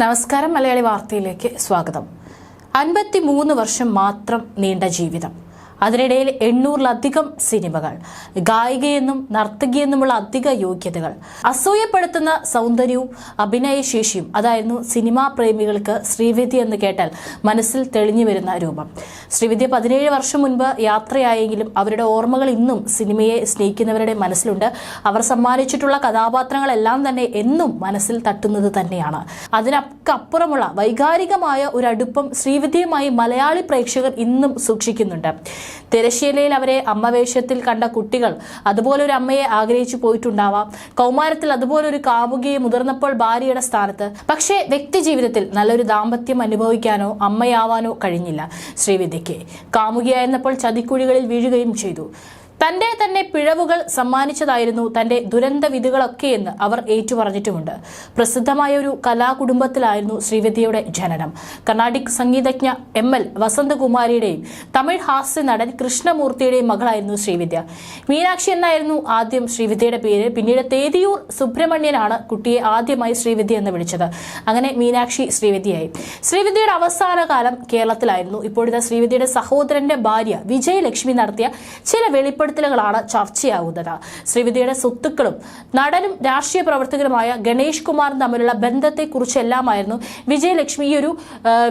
നമസ്കാരം മലയാളി വാർത്തയിലേക്ക് സ്വാഗതം. അൻപത്തി മൂന്ന് വർഷം മാത്രം നീണ്ട ജീവിതം. അതിനിടയിൽ എണ്ണൂറിലധികം സിനിമകൾ ഗായികയെന്നും നർത്തകിയെന്നുമുള്ള അധിക യോഗ്യതകൾ അസൂയപ്പെടുത്തുന്ന സൗന്ദര്യവും അഭിനയശേഷിയും അതായിരുന്നു സിനിമാ പ്രേമികൾക്ക് ശ്രീവിധി എന്ന് കേട്ടാൽ മനസ്സിൽ തെളിഞ്ഞു വരുന്ന രൂപം. ശ്രീവിദ്യ പതിനേഴ് വർഷം മുൻപ് യാത്രയായെങ്കിലും അവരുടെ ഓർമ്മകൾ ഇന്നും സിനിമയെ സ്നേഹിക്കുന്നവരുടെ മനസ്സിലുണ്ട്. അവർ സമ്മാനിച്ചിട്ടുള്ള കഥാപാത്രങ്ങളെല്ലാം തന്നെ എന്നും മനസ്സിൽ തട്ടുന്നത് തന്നെയാണ്. അതിനപ്പുറമുള്ള വൈകാരികമായ ഒരു അടുപ്പം ശ്രീവിദ്യയുമായി മലയാളി പ്രേക്ഷകർ ഇന്നും സൂക്ഷിക്കുന്നുണ്ട്. തിരശ്ശീലയിൽ അവരെ അമ്മവേഷത്തിൽ കണ്ട കുട്ടികൾ അതുപോലെ ഒരു അമ്മയെ ആഗ്രഹിച്ചു പോയിട്ടുണ്ടാവാം. കൗമാരത്തിൽ അതുപോലെ ഒരു കാമുകിയെ മുതിർന്നപ്പോൾ ഭാര്യയുടെ സ്ഥാനത്ത്. പക്ഷേ വ്യക്തി ജീവിതത്തിൽ നല്ലൊരു ദാമ്പത്യം അനുഭവിക്കാനോ അമ്മയാവാനോ കഴിഞ്ഞില്ല ശ്രീവിദ്യയ്ക്ക് കാമുകിയായിരുന്നപ്പോൾ ചതിക്കുഴികളിൽ വീഴുകയും ചെയ്തു. തന്റെ തന്നെ പിഴവുകൾ സമ്മാനിച്ചതായിരുന്നു തന്റെ ദുരന്ത വിധികളൊക്കെയെന്ന് അവർ ഏറ്റുപറഞ്ഞിട്ടുമുണ്ട്. പ്രസിദ്ധമായ ഒരു കലാകുടുംബത്തിലായിരുന്നു ശ്രീവിദ്യയുടെ ജനനം. കർണാടിക് സംഗീതജ്ഞ എം എൽ വസന്തകുമാരിയുടെയും തമിഴ് ഹാസ്യ നടൻ കൃഷ്ണമൂർത്തിയുടെയും മകളായിരുന്നു ശ്രീവിദ്യ. മീനാക്ഷി എന്നായിരുന്നു ആദ്യം ശ്രീവിദ്യയുടെ പേര്. പിന്നീട് തേതിയൂർ സുബ്രഹ്മണ്യനാണ് കുട്ടിയെ ആദ്യമായി ശ്രീവിദ്യ എന്ന് വിളിച്ചത്. അങ്ങനെ മീനാക്ഷി ശ്രീവിദ്യയായി. ശ്രീവിദ്യയുടെ അവസാന കാലം കേരളത്തിലായിരുന്നു. ഇപ്പോഴത്തെ ശ്രീവിദ്യയുടെ സഹോദരന്റെ ഭാര്യ വിജയലക്ഷ്മി നടത്തിയ ചില വെളിപ്പെടുത്തലുകളാണ് ചർച്ചയാകുന്നത് ശ്രീവിദ്യയുടെ സ്വത്തുക്കളും നടനും രാഷ്ട്രീയ പ്രവർത്തകരുമായ ഗണേഷ് കുമാറും തമ്മിലുള്ള ബന്ധത്തെക്കുറിച്ചെല്ലാമായിരുന്നു വിജയലക്ഷ്മി ഈ ഒരു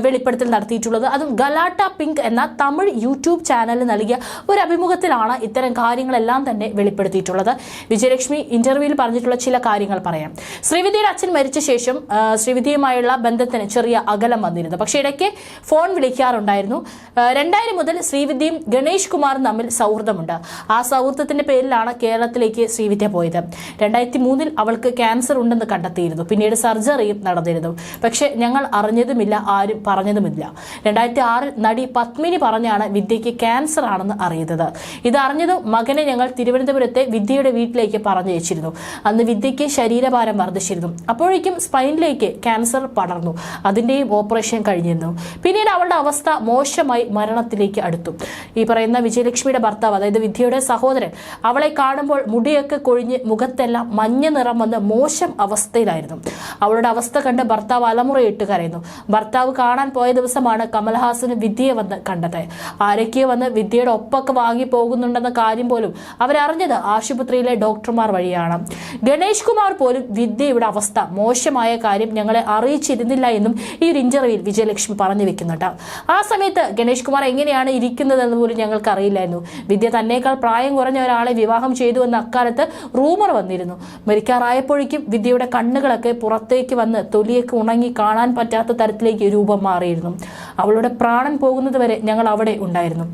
വെളിപ്പെടുത്തൽ നടത്തിയിട്ടുള്ളത്. അതും ഗലാട്ട പിങ്ക് എന്ന തമിഴ് യൂട്യൂബ് ചാനലിൽ നൽകിയ ഒരു അഭിമുഖത്തിലാണ് ഇത്തരം കാര്യങ്ങളെല്ലാം തന്നെ വെളിപ്പെടുത്തിയിട്ടുള്ളത്. വിജയലക്ഷ്മി ഇന്റർവ്യൂവിൽ പറഞ്ഞിട്ടുള്ള ചില കാര്യങ്ങൾ പറയാം. ശ്രീവിദ്യയുടെ അച്ഛൻ മരിച്ച ശേഷം ശ്രീവിദ്യയുമായുള്ള ബന്ധത്തിന് ചെറിയ അകലം വന്നിരുന്നു. പക്ഷേ ഇടയ്ക്ക് ഫോൺ വിളിക്കാറുണ്ടായിരുന്നു. രണ്ടായിരം മുതൽ ശ്രീവിദ്യയും ഗണേഷ് കുമാറും തമ്മിൽ സൗഹൃദമുണ്ട്. ആ സൗഹൃദത്തിന്റെ പേരിലാണ് കേരളത്തിലേക്ക് ശ്രീവിദ്യ പോയത്. രണ്ടായിരത്തി മൂന്നിൽ അവൾക്ക് ക്യാൻസർ ഉണ്ടെന്ന് കണ്ടെത്തിയിരുന്നു. പിന്നീട് സർജറിയും നടന്നിരുന്നു. പക്ഷേ ഞങ്ങൾ അറിഞ്ഞതുമില്ല ആരും പറഞ്ഞതുമില്ല. രണ്ടായിരത്തി ആറിൽ നടി പത്മിനി പറഞ്ഞാണ് വിദ്യയ്ക്ക് ക്യാൻസർ ആണെന്ന് അറിയുന്നത്. ഇത് അറിഞ്ഞതും മകനെ ഞങ്ങൾ തിരുവനന്തപുരത്തെ വിദ്യയുടെ വീട്ടിലേക്ക് പറഞ്ഞയച്ചിരുന്നു. അന്ന് വിദ്യയ്ക്ക് ശരീരഭാരം വർദ്ധിച്ചിരുന്നു. അപ്പോഴേക്കും സ്പൈനിലേക്ക് ക്യാൻസർ പടർന്നു. അതിന്റെയും ഓപ്പറേഷൻ കഴിഞ്ഞിരുന്നു. പിന്നീട് അവളുടെ അവസ്ഥ മോശമായി മരണത്തിലേക്ക് അടുത്തു. ഈ പറയുന്ന വിജയലക്ഷ്മിയുടെ ഭർത്താവ് അതായത് വിദ്യയുടെ സഹോദരൻ. അവളെ കാണുമ്പോൾ മുടിയൊക്കെ കൊഴിഞ്ഞ് മുഖത്തെല്ലാം മഞ്ഞ നിറം വന്ന് മോശം അവസ്ഥയിലായിരുന്നു. അവളുടെ അവസ്ഥ കണ്ട് ഭർത്താവ് അലമുറയിട്ട് കരയുന്നു. ഭർത്താവ് കാണാൻ പോയ ദിവസമാണ് കമൽഹാസന് വിദ്യയെ വന്ന് കണ്ടത്. ആരൊക്കെ വന്ന് വിദ്യയുടെ ഒപ്പൊക്കെ വാങ്ങി പോകുന്നുണ്ടെന്ന കാര്യം പോലും അവരറിഞ്ഞത് ആശുപത്രിയിലെ ഡോക്ടർമാർ വഴിയാണ്. ഗണേഷ് കുമാർ പോലും വിദ്യയുടെ അവസ്ഥ മോശമായ കാര്യം ഞങ്ങളെ അറിയിച്ചിരുന്നില്ല എന്നും ഈ ഒരു ഇന്റർവ്യൂവിൽ വിജയലക്ഷ്മി പറഞ്ഞു വെക്കുന്നുണ്ട്. ആ സമയത്ത് ഗണേഷ് കുമാർ എങ്ങനെയാണ് ഇരിക്കുന്നതെന്ന് പോലും ഞങ്ങൾക്ക് അറിയില്ലായിരുന്നു വിദ്യ തന്നേക്കാൾ പ്രായം കുറഞ്ഞ ഒരാളെ വിവാഹം ചെയ്തു എന്ന അക്കാലത്ത് റൂമർ വന്നിരുന്നു. മരിക്കാറായപ്പോഴേക്കും വിദ്യയുടെ കണ്ണുകളൊക്കെ പുറത്തേക്ക് വന്ന് തൊലിയൊക്കെ ഉണങ്ങി കാണാൻ പറ്റാത്ത തരത്തിലേക്ക് രൂപം മാറിയിരുന്നു. അവളുടെ പ്രാണൻ പോകുന്നത് വരെ ഞങ്ങൾ അവിടെ ഉണ്ടായിരുന്നു.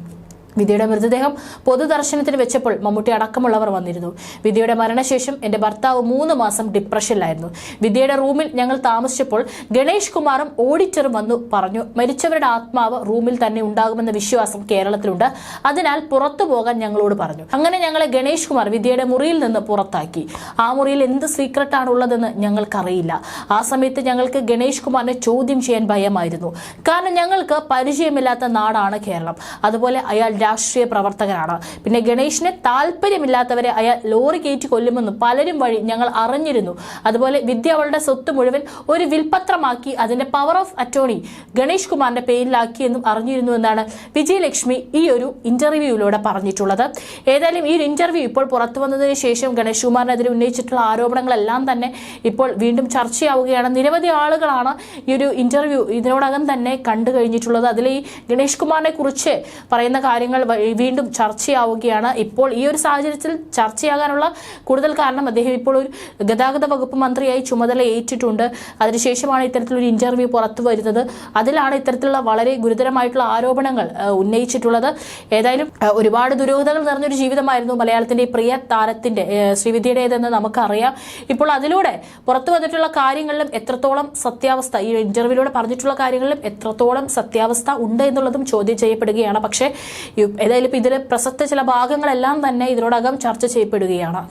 വിദ്യയുടെ മൃതദേഹം പൊതുദർശനത്തിന് വെച്ചപ്പോൾ മമ്മൂട്ടി അടക്കമുള്ളവർ വന്നിരുന്നു. വിധിയുടെ മരണശേഷം എന്റെ ഭർത്താവ് മൂന്ന് മാസം ഡിപ്രഷനിലായിരുന്നു. വിധിയുടെ റൂമിൽ ഞങ്ങൾ താമസിച്ചപ്പോൾ ഗണേഷ് കുമാറും ഓഡിറ്ററും വന്നു പറഞ്ഞു മരിച്ചവരുടെ ആത്മാവ് റൂമിൽ തന്നെ ഉണ്ടാകുമെന്ന വിശ്വാസം കേരളത്തിലുണ്ട്. അതിനാൽ പുറത്തു പോകാൻ ഞങ്ങളോട് പറഞ്ഞു. അങ്ങനെ ഞങ്ങളെ ഗണേഷ് കുമാർ വിധിയുടെ മുറിയിൽ നിന്ന് പുറത്താക്കി. ആ മുറിയിൽ എന്ത് സീക്രട്ടാണ് ഉള്ളതെന്ന് ഞങ്ങൾക്കറിയില്ല. ആ സമയത്ത് ഞങ്ങൾക്ക് ഗണേഷ് കുമാറിനെ ചോദ്യം ചെയ്യാൻ ഭയമായിരുന്നു. കാരണം ഞങ്ങൾക്ക് പരിചയമില്ലാത്ത നാടാണ് കേരളം. അതുപോലെ അയാൾ രാഷ്ട്രീയ പ്രവർത്തകനാണ്. പിന്നെ ഗണേഷിന് താല്പര്യമില്ലാത്തവരെ അയാൾ ലോറി കയറ്റി കൊല്ലുമെന്നും പലരും വഴി ഞങ്ങൾ അറിഞ്ഞിരുന്നു. അതുപോലെ വിദ്യ അവളുടെ സ്വത്ത് മുഴുവൻ ഒരു വിൽപത്രമാക്കി അതിന്റെ പവർ ഓഫ് അറ്റോർണി ഗണേഷ് കുമാറിന്റെ പേരിലാക്കിയെന്നും അറിഞ്ഞിരുന്നു എന്നാണ് വിജയലക്ഷ്മി ഈ ഒരു ഇന്റർവ്യൂവിലൂടെ പറഞ്ഞിട്ടുള്ളത്. ഏതായാലും ഈ ഒരു ഇന്റർവ്യൂ ഇപ്പോൾ പുറത്തു വന്നതിന് ശേഷം ഗണേഷ് കുമാറിനെതിരെ ഉന്നയിച്ചിട്ടുള്ള ആരോപണങ്ങളെല്ലാം തന്നെ ഇപ്പോൾ വീണ്ടും ചർച്ചയാവുകയാണ്. നിരവധി ആളുകളാണ് ഈ ഒരു ഇന്റർവ്യൂ ഇതിനോടകം തന്നെ കണ്ടു കഴിഞ്ഞിട്ടുള്ളത് അതിൽ ഈ ഗണേഷ് കുമാറിനെ കുറിച്ച് പറയുന്ന കാര്യങ്ങൾ വഴി വീണ്ടും ചർച്ചയാവുകയാണ്. ഇപ്പോൾ ഈ ഒരു സാഹചര്യത്തിൽ ചർച്ചയാകാനുള്ള കൂടുതൽ കാരണം അദ്ദേഹം ഇപ്പോൾ ഒരു ഗതാഗത വകുപ്പ് മന്ത്രിയായി ചുമതല ഏറ്റിട്ടുണ്ട്. അതിനുശേഷമാണ് ഇത്തരത്തിലൊരു ഇന്റർവ്യൂ പുറത്തു വരുന്നത്. അതിലാണ് ഇത്തരത്തിലുള്ള വളരെ ഗുരുതരമായിട്ടുള്ള ആരോപണങ്ങൾ ഉന്നയിച്ചിട്ടുള്ളത്. ഏതായാലും ഒരുപാട് ദുരൂഹതകൾ നിറഞ്ഞൊരു ജീവിതമായിരുന്നു മലയാളത്തിന്റെ പ്രിയ താരത്തിന്റെ ശ്രീവിദ്യയുടേതെന്ന് നമുക്കറിയാം. ഇപ്പോൾ അതിലൂടെ പുറത്തു വന്നിട്ടുള്ള കാര്യങ്ങളിലും എത്രത്തോളം സത്യാവസ്ഥ ഈ ഇന്റർവ്യൂവിലൂടെ പറഞ്ഞിട്ടുള്ള കാര്യങ്ങളിലും എത്രത്തോളം സത്യാവസ്ഥ ഉണ്ട് എന്നുള്ളതും ചോദ്യം ചെയ്യപ്പെടുകയാണ്. പക്ഷേ ഏതായാലും ഇതിലെ പ്രസക്ത ചില ഭാഗങ്ങളെല്ലാം തന്നെ ഇതിനോടകം ചർച്ച ചെയ്യപ്പെടുകയാണ്.